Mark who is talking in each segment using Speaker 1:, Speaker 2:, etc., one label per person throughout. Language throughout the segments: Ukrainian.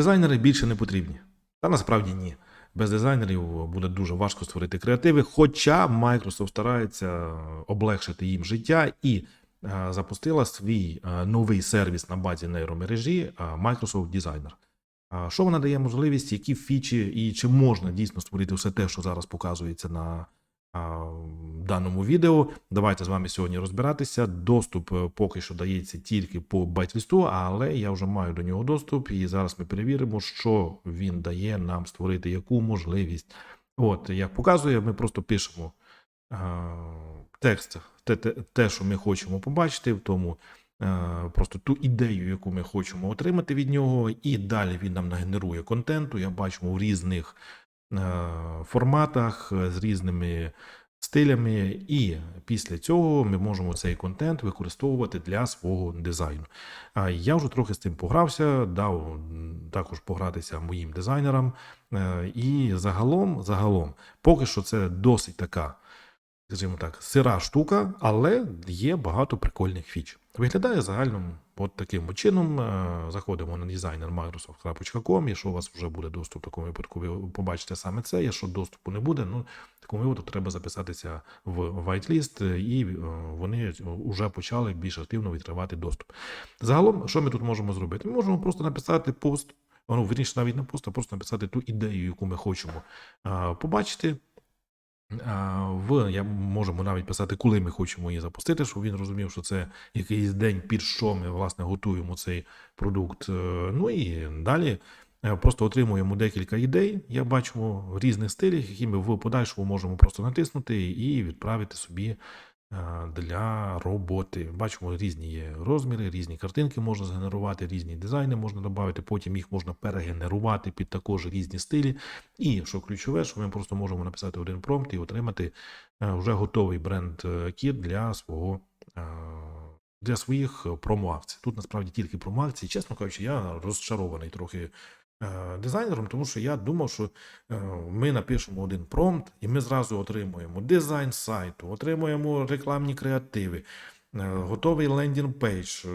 Speaker 1: Дизайнери більше не потрібні. Та насправді ні. Без дизайнерів буде дуже важко створити креативи. Хоча Microsoft старається облегшити їм життя і е, запустила свій е, новий сервіс на базі нейромережі е, Microsoft Designer. Що вона дає можливість, які фічі і чи можна дійсно створити все те, що зараз показується на даному відео. Давайте з вами сьогодні розбиратися. Доступ е, поки що дається тільки по байтвісту, але я вже маю до нього доступ, і зараз ми перевіримо, що він дає нам створити, яку можливість. От, як показує, ми просто пишемо а, текст, те, те, що ми хочемо побачити, в тому е, просто ту ідею, яку ми хочемо отримати від нього, і далі він нам нагенерує контенту. Я бачимо в різних е, форматах е, з різними стилями, і після цього ми можемо цей контент використовувати для свого дизайну. Я вже трохи з цим погрався, дав також погратися моїм дизайнерам. Е, І загалом, загалом, поки що це досить така скажімо так, сира штука, але є багато прикольних фіч. Виглядає загальному от таким чином. Е, Заходимо на дизайнер Microsoft.com, Якщо у вас вже буде доступ, в такому випадку ви побачите саме це. Якщо доступу не буде, ну в такому випадку треба записатися в whitelist, е, і е, вони вже почали більш активно відкривати доступ. Загалом, що ми тут можемо зробити? Ми можемо просто написати пост. Ну, верніше, навіть не пост, а просто написати ту ідею, яку ми хочемо побачити. В я можемо навіть писати, коли ми хочемо її запустити, щоб він розумів, що це якийсь день, під що ми власне готуємо цей продукт. Е, Ну і далі е, просто отримуємо декілька ідей. Я бачу в різних стилях, які ми в подальшому можемо просто натиснути і відправити собі для роботи. Бачимо різні є розміри, різні картинки можна згенерувати, різні дизайни можна додати, потім їх можна перегенерувати під також різні стилі. І що ключове, що ми просто можемо написати один промпт і отримати е, вже готовий бренд е, кіт для свого. е, Для своїх промоакцій. Тут насправді тільки промоакції. Чесно кажучи, я розчарований трохи дизайнером, тому що я думав, що е, ми напишемо один промпт, і ми зразу отримуємо дизайн сайту, отримуємо рекламні креативи, е, готовий лендінг пейдж, е,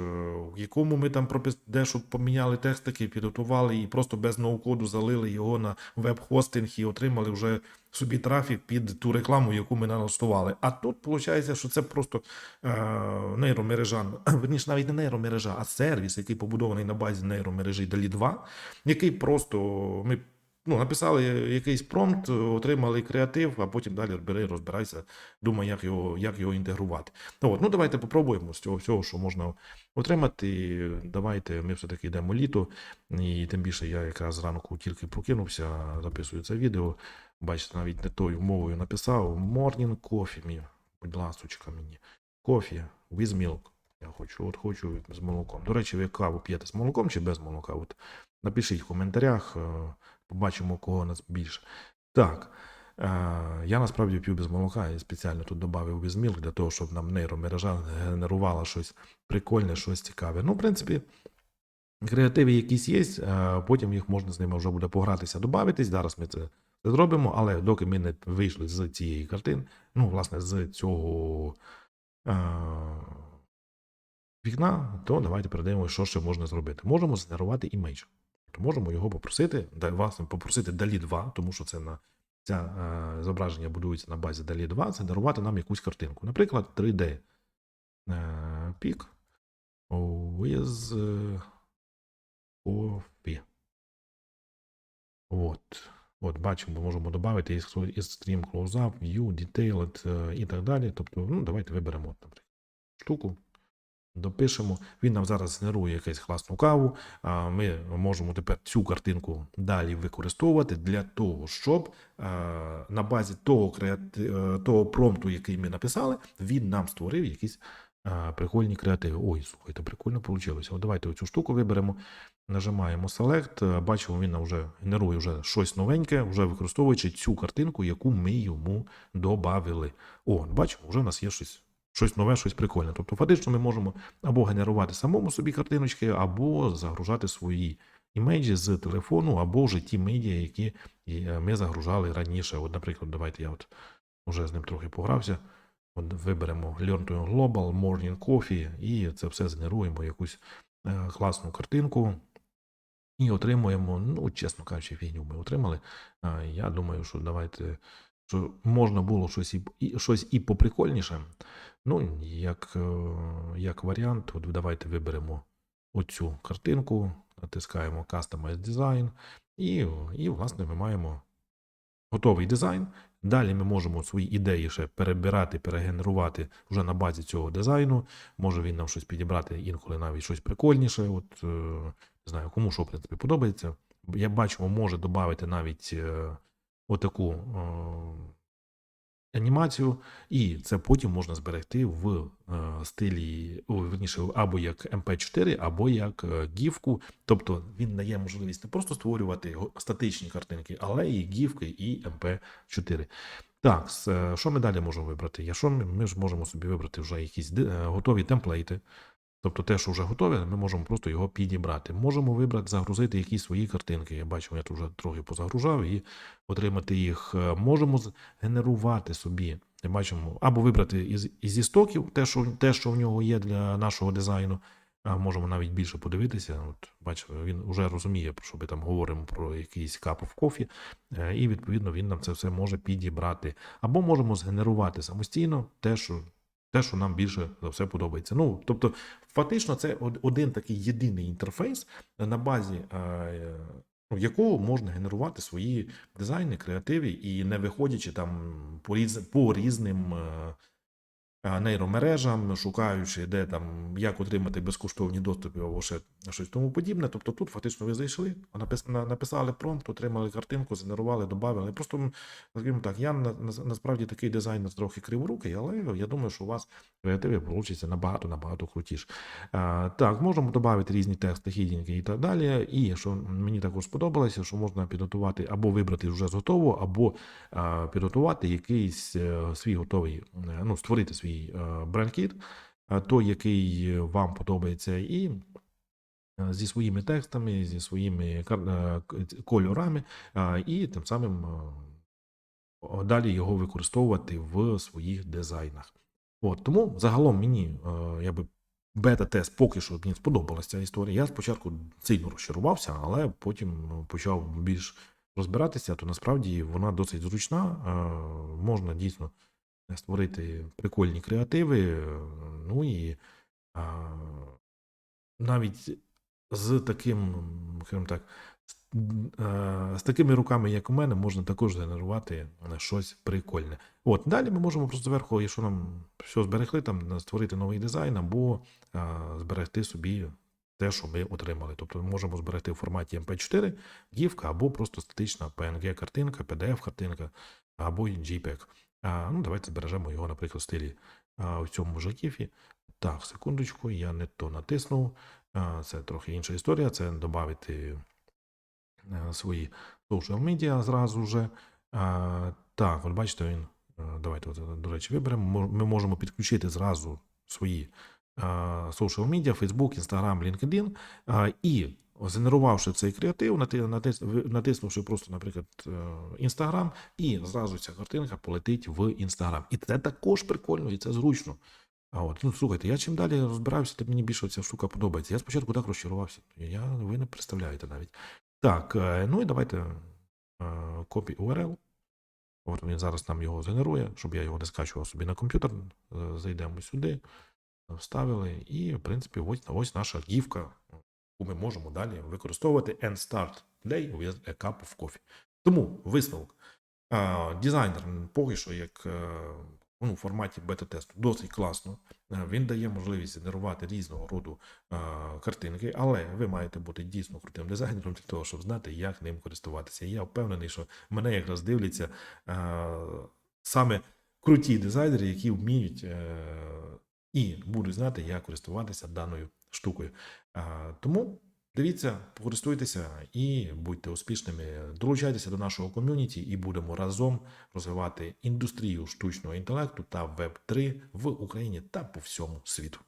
Speaker 1: в якому ми там дещо поміняли текстики, підготували і просто без ноу-коду залили його на веб-хостинг і отримали вже собі трафік під ту рекламу, яку ми налаштували. А тут виходить, що це просто е, нейромережа, верніше навіть не нейромережа, а сервіс, який побудований на базі нейромережі DALI 2, який просто ми ну, написали якийсь промпт, отримали креатив, а потім далі бери, розбирайся, думай, як його, як його інтегрувати. Ну, от, ну давайте попробуємо з цього всього, що можна отримати. Давайте ми все-таки йдемо літо, і тим більше я якраз зранку тільки прокинувся, записую це відео. Бачите, навіть не тою мовою написав. Morning coffee, мій, будь ласочка мені. Кофі with milk. Я хочу, от хочу з молоком. До речі, ви каву п'єте з молоком чи без молока? От напишіть в коментарях, е, побачимо, кого нас більше. Так. е, Я насправді п'ю без молока і спеціально тут додав без milk для того, щоб нам нейромережа генерувала щось прикольне, щось цікаве. Ну, в принципі, креативи якісь є, потім їх можна з ними вже буде погратися, додатись. Зараз ми це зробимо, але доки ми не вийшли з цієї картини, ну, власне, з цього е, вікна, то давайте передаємо, що ще можна зробити. Можемо згенерувати імейдж. То можемо його попросити, власне, попросити DALI 2, тому що це на ця е, зображення будується на базі DALI 2, це дарувати нам якусь картинку. Наприклад, 3D е, пік with е, coffee. От. От, бачимо, можемо додати Extreme Close-Up, View, Detailed е, і так далі. Тобто, ну, давайте виберемо, наприклад, штуку, допишемо. Він нам зараз генерує якусь класну каву. А ми можемо тепер цю картинку далі використовувати для того, щоб на базі того, креати... е, того промпту, який ми написали, він нам створив якісь прикольні креативи. Ой, слухайте, прикольно вийшло. От давайте оцю штуку виберемо. Нажимаємо Select, е, бачимо, він вже генерує вже щось новеньке, вже використовуючи цю картинку, яку ми йому додали. О, бачимо, вже у нас є щось, щось нове, щось прикольне. Тобто, фактично, ми можемо або генерувати самому собі картиночки, або загружати свої імейджі з телефону, або вже ті медіа, які е, ми загружали раніше. От, наприклад, давайте я от вже з ним трохи погрався. От виберемо Learn to Global, Morning Coffee, і це все згенеруємо якусь е, класну картинку. і отримуємо, ну, чесно кажучи, фігню ми отримали. Я думаю, що давайте, що можна було щось і, щось і поприкольніше. Ну, як, е, як варіант, от давайте виберемо оцю картинку, натискаємо Customize Design, і, і власне, ми маємо готовий дизайн. Далі ми можемо свої ідеї ще перебирати, перегенерувати вже на базі цього дизайну. Може він нам щось підібрати, інколи навіть щось прикольніше. От, е, не знаю, кому що в принципі подобається. Я бачимо, може додати навіть е, отаку е, анімацію, і це потім можна зберегти в е, стилі, верніше, або як MP4, або як е, гівку. Тобто він дає можливість не просто створювати статичні картинки, але і гівки, і MP4. Так, е, що ми далі можемо вибрати? Якщо ми, ми ж можемо собі вибрати вже якісь е, готові темплейти. Тобто те, що вже готове, ми можемо просто його підібрати. Можемо вибрати, загрузити якісь свої картинки. Я бачу, я тут вже трохи позагружав і отримати їх. Е, Можемо згенерувати собі. Бачимо, або вибрати із, із істоків те, що, те, що в нього є для нашого дизайну. А можемо навіть більше подивитися. От бачимо, він вже розуміє, про що ми там говоримо про якийсь cup of coffee, е, і відповідно він нам це все може підібрати. Або можемо згенерувати самостійно те, що те, що нам більше за все подобається. Ну, тобто, фактично, це один такий єдиний інтерфейс, на базі е, ну, якого можна генерувати свої дизайни, креативи, і не виходячи там по, різ, по різним е, е, нейромережам, шукаючи, де там як отримати безкоштовні доступи або ще щось тому подібне. Тобто тут фактично ви зайшли, напис- написали промпт, отримали картинку, згенерували, додали. Просто, скажімо так, я на, на- насправді такий дизайнер трохи криворукий, але я думаю, що у вас креативи получиться набагато набагато крутіше. Так, можемо додати різні тексти, хідінки і так далі. І що мені також сподобалося, що можна підготувати або вибрати вже з готового, або а, підготувати якийсь е, свій готовий, е, ну, створити свій е, бренд-кіт, е, той, який вам подобається, і е, зі своїми текстами, зі своїми кольорами, і тим самим далі його використовувати в своїх дизайнах. От, тому загалом мені якби бета-тест поки що мені сподобалася ця історія. Я спочатку сильно розчарувався, але потім почав більш розбиратися, то насправді вона досить зручна. Можна дійсно створити прикольні креативи. е, Ну і е, навіть з таким, так, з, е, такими руками, як у мене, можна також генерувати щось прикольне. От далі ми можемо просто зверху, якщо нам все зберегли, там створити новий дизайн або е, зберегти собі те, що ми отримали. Тобто ми можемо зберегти в форматі MP4, гівка, або просто статична PNG-картинка, PDF-картинка, або JPEG. А, ну, давайте збережемо його, наприклад, в стилі а, в цьому ж гіфі. Так, секундочку, я не то натиснув. А, Це трохи інша історія. Це додати е, свої social media зразу вже. А, Так, от бачите, він. е, Давайте, от, до речі, виберемо. Ми можемо підключити зразу свої е, social media, Facebook, Instagram, LinkedIn. а, І згенерувавши цей креатив, натиснувши просто, наприклад, е, Instagram, і зразу ця картинка полетить в Instagram. І це також прикольно, і це зручно. А от, ну слухайте, я чим далі розбираюся, тим мені більше ця штука подобається. Я спочатку так розчарувався. Я, ви не представляєте навіть. Так, е, ну і давайте е, copy URL. От він зараз нам його згенерує, щоб я його не скачував собі на комп'ютер. Е, Зайдемо сюди, вставили, і, в принципі, ось, ось наша гівка, яку ми можемо далі використовувати and start day with a cup of coffee. Тому висновок. Дизайнер поки що як е, ну, в форматі бета-тесту досить класно. Е, Він дає можливість генерувати різного роду е, картинки, але ви маєте бути дійсно крутим дизайнером для того, щоб знати, як ним користуватися. Я впевнений, що мене якраз дивляться саме круті дизайнери, які вміють і будуть знати, як користуватися даною штукою. Тому дивіться, користуйтеся і будьте успішними. Долучайтеся до нашого ком'юніті і будемо разом розвивати індустрію штучного інтелекту та веб 3 в Україні та по всьому світу.